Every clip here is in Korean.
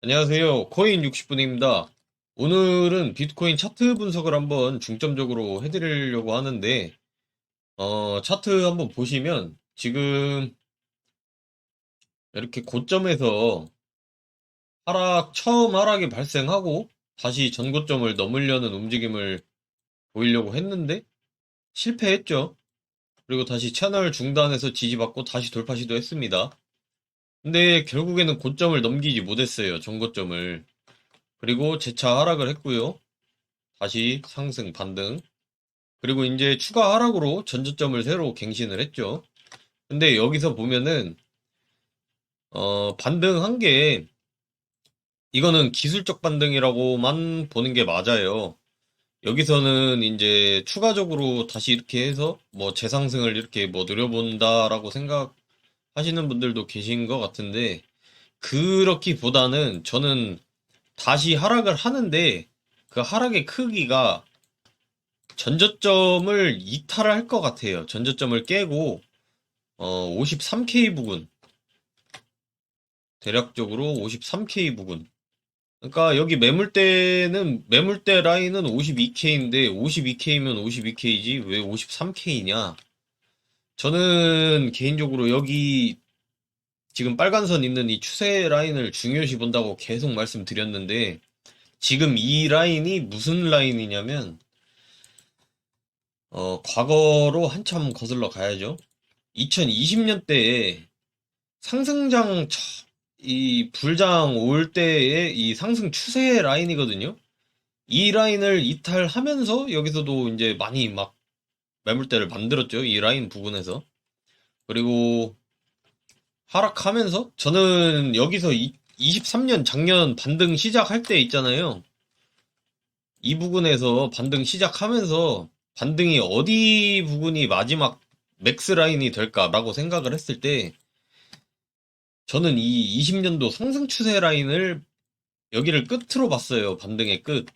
안녕하세요. 코인 60분입니다. 오늘은 비트코인 차트 분석을 한번 중점적으로 해드리려고 하는데, 어, 차트 한번 보시면 지금 이렇게 고점에서 하락, 처음 하락이 발생하고 다시 전고점을 넘으려는 움직임을 보이려고 했는데 실패했죠. 그리고 다시 채널 중단해서 지지받고 다시 돌파 시도했습니다. 근데 결국에는 고점을 넘기지 못했어요. 전고점을. 그리고 재차 하락을 했고요. 다시 상승 반등. 그리고 이제 추가 하락으로 전저점을 새로 갱신을 했죠. 근데 여기서 보면은 어, 반등한 게 이거는 기술적 반등이라고만 보는 게 맞아요. 여기서는 이제 추가적으로 다시 이렇게 해서 뭐 재상승을 이렇게 뭐 노려본다라고 생각 하시는 분들도 계신 것 같은데 그렇기보다는 저는 다시 하락을 하는데 그 하락의 크기가 전저점을 이탈할 것 같아요. 전저점을 깨고 어 53K 부근 대략적으로 53K 부근 그러니까 여기 매물대는 매물대 라인은 52K인데 52K면 52K지 왜 53K냐? 저는 개인적으로 여기 지금 빨간 선 있는 이 추세 라인을 중요시 본다고 계속 말씀드렸는데 지금 이 라인이 무슨 라인이냐면 어 과거로 한참 거슬러 가야죠. 2020년대에 상승장 처- 이 불장 올 때의 이 상승 추세 라인이거든요. 이 라인을 이탈하면서 여기서도 이제 많이 막 매물대를 만들었죠. 이 라인 부분에서. 그리고 하락하면서 저는 여기서 이, 23년 작년 반등 시작할 때 있잖아요. 이 부분에서 반등 시작하면서 반등이 어디 부분이 마지막 맥스 라인이 될까라고 생각을 했을 때 저는 이 20년도 상승 추세 라인을 여기를 끝으로 봤어요. 반등의 끝.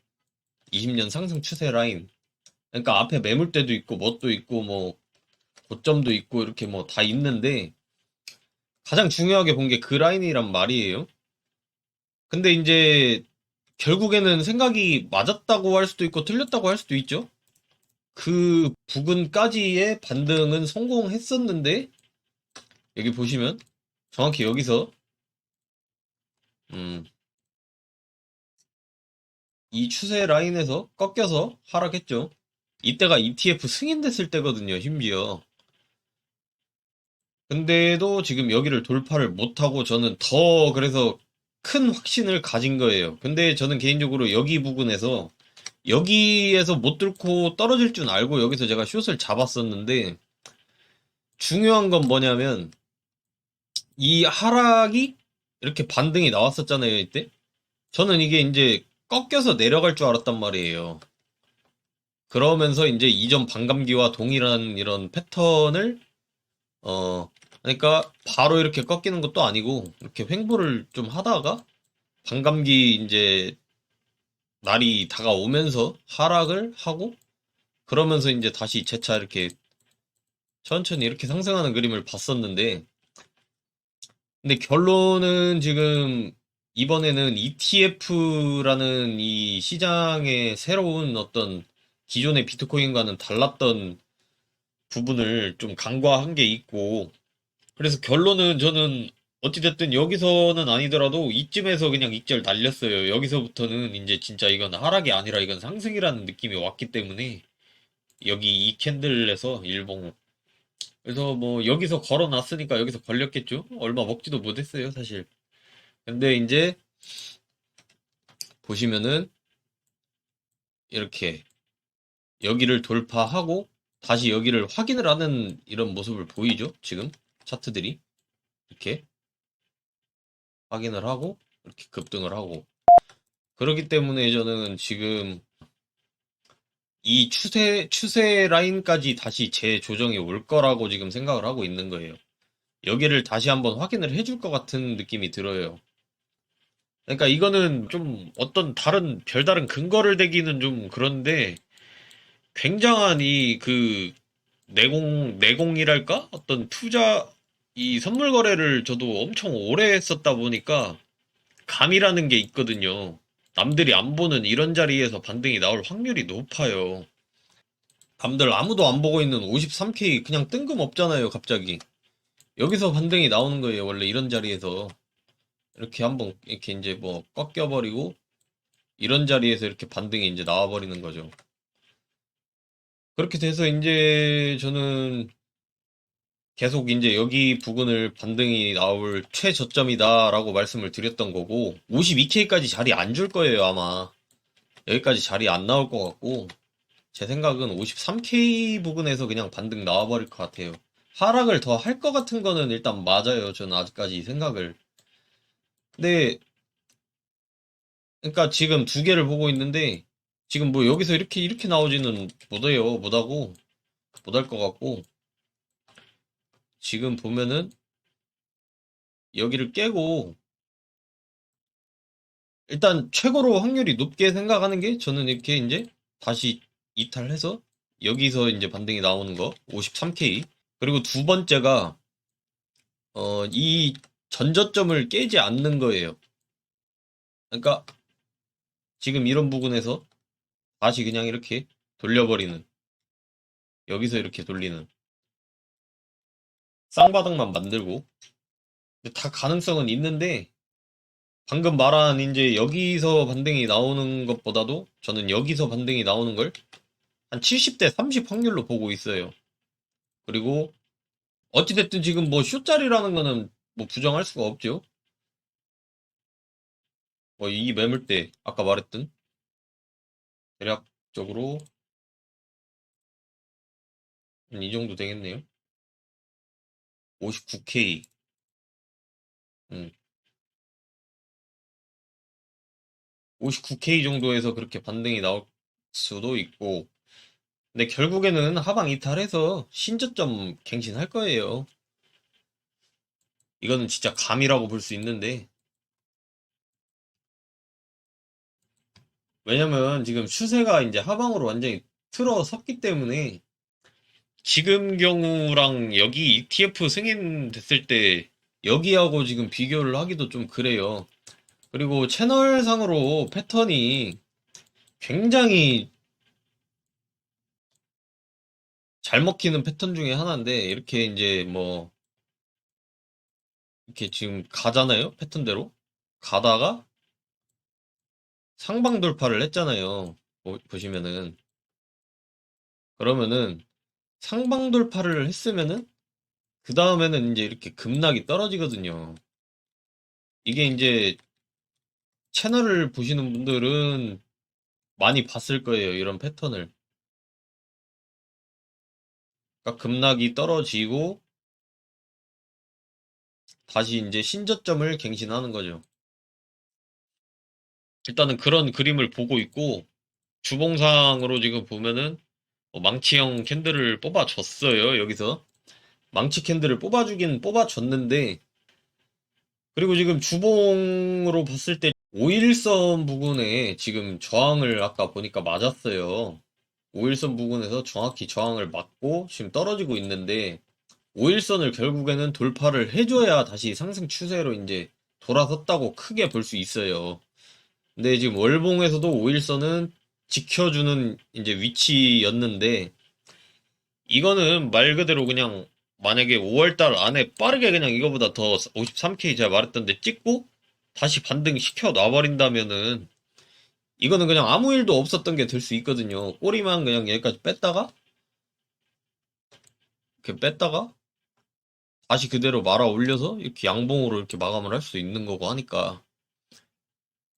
20년 상승 추세 라인. 그러니까 앞에 매물대도 있고 뭣도 있고 뭐 고점도 있고 이렇게 뭐 다 있는데 가장 중요하게 본 게 그 라인이란 말이에요. 근데 이제 결국에는 생각이 맞았다고 할 수도 있고 틀렸다고 할 수도 있죠. 그 부근까지의 반등은 성공했었는데 여기 보시면 정확히 여기서 음, 이 추세 라인에서 꺾여서 하락했죠. 이때가 ETF 승인됐을 때거든요, 심지어. 근데도 지금 여기를 돌파를 못하고 저는 더 그래서 큰 확신을 가진 거예요. 근데 저는 개인적으로 여기 부분에서 여기에서 못 뚫고 떨어질 줄 알고 여기서 제가 숏을 잡았었는데 중요한 건 뭐냐면 이 하락이 이렇게 반등이 나왔었잖아요, 이때. 저는 이게 이제 꺾여서 내려갈 줄 알았단 말이에요. 그러면서 이제 이전 반감기와 동일한 이런 패턴을 어 그러니까 바로 이렇게 꺾이는 것도 아니고 이렇게 횡보를 좀 하다가 반감기 이제 날이 다가오면서 하락을 하고 그러면서 이제 다시 재차 이렇게 천천히 이렇게 상승하는 그림을 봤었는데 근데 결론은 지금 이번에는 ETF라는 이 시장의 새로운 어떤 기존의 비트코인과는 달랐던 부분을 좀 간과한 게 있고 그래서 결론은 저는 어찌됐든 여기서는 아니더라도 이쯤에서 그냥 익절 날렸어요. 여기서부터는 이제 진짜 이건 하락이 아니라 이건 상승이라는 느낌이 왔기 때문에 여기 이 캔들에서 일봉 그래서 뭐 여기서 걸어놨으니까 여기서 걸렸겠죠? 얼마 먹지도 못했어요, 사실. 근데 이제 보시면은 이렇게 여기를 돌파하고 다시 여기를 확인을 하는 이런 모습을 보이죠? 지금 차트들이 이렇게 확인을 하고 이렇게 급등을 하고 그렇기 때문에 저는 지금 이 추세 추세 라인까지 다시 재조정이 올 거라고 지금 생각을 하고 있는 거예요. 여기를 다시 한번 확인을 해줄 것 같은 느낌이 들어요. 그러니까 이거는 좀 어떤 다른 별다른 근거를 대기는 좀 그런데 굉장한 이 그 내공 내공이랄까 어떤 투자 이 선물 거래를 저도 엄청 오래 했었다 보니까 감이라는 게 있거든요. 남들이 안 보는 이런 자리에서 반등이 나올 확률이 높아요. 남들 아무도 안 보고 있는 53K 그냥 뜬금없잖아요, 갑자기. 여기서 반등이 나오는 거예요, 원래 이런 자리에서. 이렇게 한번 이렇게 이제 뭐 꺾여버리고 이런 자리에서 이렇게 반등이 이제 나와버리는 거죠. 그렇게 돼서 이제 저는 계속 이제 여기 부근을 반등이 나올 최저점이다라고 말씀을 드렸던 거고 52K까지 자리 안 줄 거예요 아마. 여기까지 자리 안 나올 것 같고 제 생각은 53K 부근에서 그냥 반등 나와버릴 것 같아요. 하락을 더 할 것 같은 거는 일단 맞아요 저는 아직까지 이 생각을. 근데 그러니까 지금 두 개를 보고 있는데 지금 뭐 여기서 이렇게 이렇게 나오지는 못해요. 못하고 못할 것 같고. 지금 보면은 여기를 깨고 일단 최고로 확률이 높게 생각하는 게 저는 이렇게 이제 다시 이탈해서 여기서 이제 반등이 나오는 거 53K 그리고 두 번째가 어 이 전저점을 깨지 않는 거예요. 그러니까 지금 이런 부분에서 다시 그냥 이렇게 돌려버리는 여기서 이렇게 돌리는 쌍바닥만 만들고 다 가능성은 있는데 방금 말한 이제 여기서 반등이 나오는 것보다도 저는 여기서 반등이 나오는 걸 한 70대 30 확률로 보고 있어요. 그리고 어찌됐든 지금 뭐 쇼짜리라는 거는 뭐 부정할 수가 없죠. 뭐 이 매물대 아까 말했던 대략적으로 한이 정도 되겠네요. 59K. 음. 59K 정도에서 그렇게 반등이 나올 수도 있고 근데 결국에는 하방 이탈해서 신저점 갱신할 거예요. 이거는 진짜 감이라고 볼 수 있는데 왜냐면 지금 추세가 이제 하방으로 완전히 틀어섰기 때문에 지금 경우랑 여기 ETF 승인됐을 때 여기하고 지금 비교를 하기도 좀 그래요. 그리고 채널상으로 패턴이 굉장히 잘 먹히는 패턴 중에 하나인데 이렇게 이제 뭐 이렇게 지금 가잖아요 패턴대로 가다가 상방 돌파를 했잖아요. 보, 보시면은. 그러면은 상방 돌파를 했으면은 그 다음에는 이제 이렇게 급락이 떨어지거든요. 이게 이제 채널을 보시는 분들은 많이 봤을 거예요 이런 패턴을. 그러니까 급락이 떨어지고 다시 이제 신저점을 갱신하는 거죠. 일단은 그런 그림을 보고 있고 주봉상으로 지금 보면은 뭐 망치형 캔들을 뽑아줬어요. 여기서 망치 캔들을 뽑아주긴 뽑아줬는데 그리고 지금 주봉으로 봤을 때 5일선 부근에 지금 저항을 아까 보니까 맞았어요. 5일선 부근에서 정확히 저항을 맞고 지금 떨어지고 있는데 5일선을 결국에는 돌파를 해줘야 다시 상승 추세로 이제 돌아섰다고 크게 볼 수 있어요. 근데 지금 월봉에서도 5일선은 지켜주는 이제 위치였는데 이거는 말 그대로 그냥 만약에 5월달 안에 빠르게 그냥 이거보다 더 53K 제가 말했던데 찍고 다시 반등 시켜 놔버린다면은 이거는 그냥 아무 일도 없었던 게 될 수 있거든요. 꼬리만 그냥 여기까지 뺐다가 이렇게 뺐다가 다시 그대로 말아 올려서 이렇게 양봉으로 이렇게 마감을 할 수 있는 거고 하니까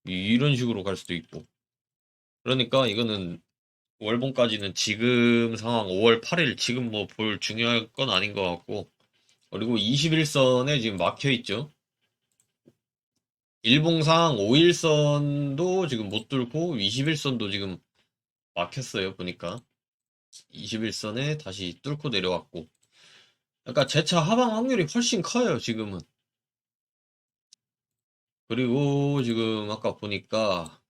이- 이런 식으로 갈 수도 있고 그러니까 이거는 월봉까지는 지금 상황 5월 8일 지금 뭐 볼 중요할 건 아닌 것 같고 그리고 21선에 지금 막혀 있죠. 일봉상 5일선도 지금 못 뚫고 21선도 지금 막혔어요. 보니까 21선에 다시 뚫고 내려왔고 그러니까 재차 하방 확률이 훨씬 커요. 지금은 그리고 지금 아까 보니까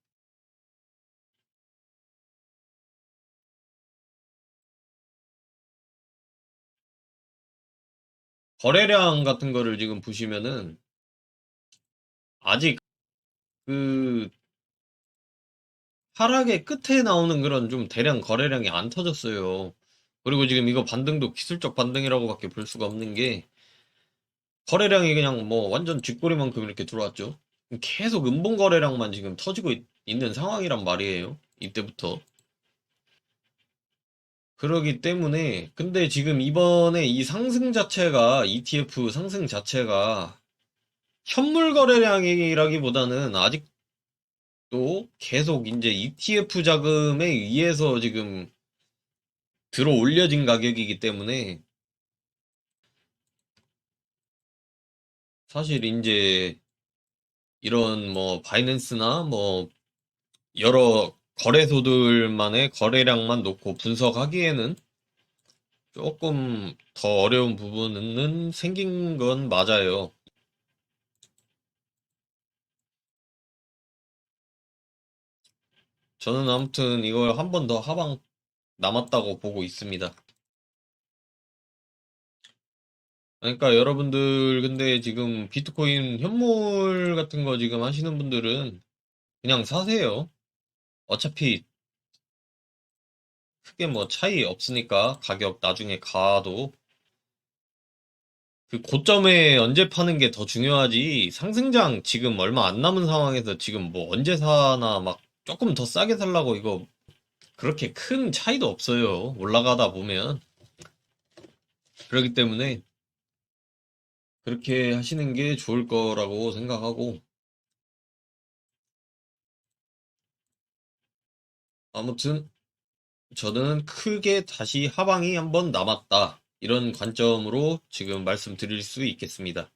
거래량 같은 거를 지금 보시면은 아직 그 하락의 끝에 나오는 그런 좀 대량 거래량이 안 터졌어요. 그리고 지금 이거 반등도 기술적 반등이라고밖에 볼 수가 없는 게 거래량이 그냥 뭐 완전 쥐꼬리만큼 이렇게 들어왔죠. 계속 음봉 거래량만 지금 터지고 있, 는 상황이란 말이에요. 이때부터. 그러기 때문에 근데 지금 이번에 이 상승 자체가 ETF 상승 자체가 현물 거래량이라기보다는 아직도 계속 이제 ETF 자금에 의해서 지금 들어 올려진 가격이기 때문에 사실 이제 이런 뭐 바이낸스나 뭐 여러 거래소들만의 거래량만 놓고 분석하기에는 조금 더 어려운 부분은 생긴 건 맞아요. 저는 아무튼 이걸 한 번 더 하방 남았다고 보고 있습니다. 그러니까 여러분들 근데 지금 비트코인 현물 같은 거 지금 하시는 분들은 그냥 사세요. 어차피 크게 뭐 차이 없으니까 가격 나중에 가도 그 고점에 언제 파는 게 더 중요하지 상승장 지금 얼마 안 남은 상황에서 지금 뭐 언제 사나 막 조금 더 싸게 살라고 이거 그렇게 큰 차이도 없어요. 올라가다 보면. 그렇기 때문에 그렇게 하시는 게 좋을 거라고 생각하고 아무튼 저는 크게 다시 하방이 한번 남았다. 이런 관점으로 지금 말씀드릴 수 있겠습니다.